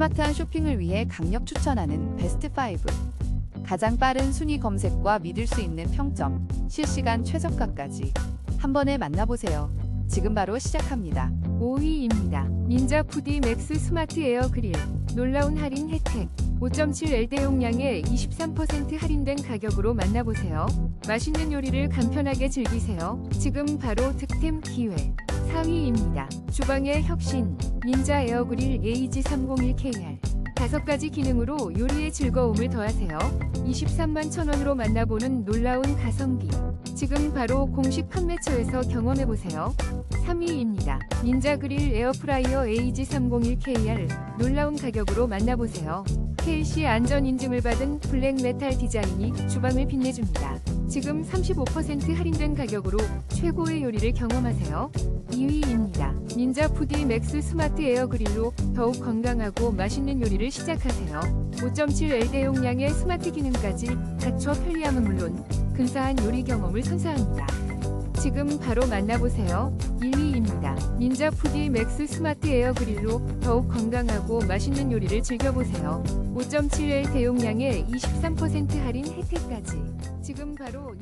스마트한 쇼핑을 위해 강력 추천하는 베스트 5. 가장 빠른 순위 검색과 믿을 수 있는 평점, 실시간 최저가까지 한 번에 만나보세요. 지금 바로 시작합니다. 5위입니다. 닌자 푸디 맥스 스마트 에어 그릴. 놀라운 할인 혜택. 5.7L 대용량에 23% 할인된 가격으로 만나보세요. 맛있는 요리를 간편하게 즐기세요. 지금 바로 득템 기회. 4위입니다. 주방의 혁신. 닌자 에어 그릴 AG301KR. 다섯 가지 기능으로 요리의 즐거움을 더하세요. 23만 천원으로 만나보는 놀라운 가성비. 지금 바로 공식 판매처에서 경험해보세요. 3위입니다. 닌자 그릴 에어프라이어 AG301KR 놀라운 가격으로 만나보세요. KC 안전 인증을 받은 블랙 메탈 디자인이 주방을 빛내줍니다. 지금 35% 할인된 가격으로 최고의 요리를 경험하세요. 2위입니다. 닌자 푸디 맥스 스마트 에어 그릴로 더욱 건강하고 맛있는 요리를 시작하세요. 5.7L 대용량의 스마트 기능까지 갖춰 편리함은 물론 근사한 요리 경험을 선사합니다. 지금 바로 만나보세요. 1위입니다. 닌자 푸디 맥스 스마트 에어 그릴로 더욱 건강하고 맛있는 요리를 즐겨보세요. 5.7L 대용량에 23% 할인 혜택까지. 지금 바로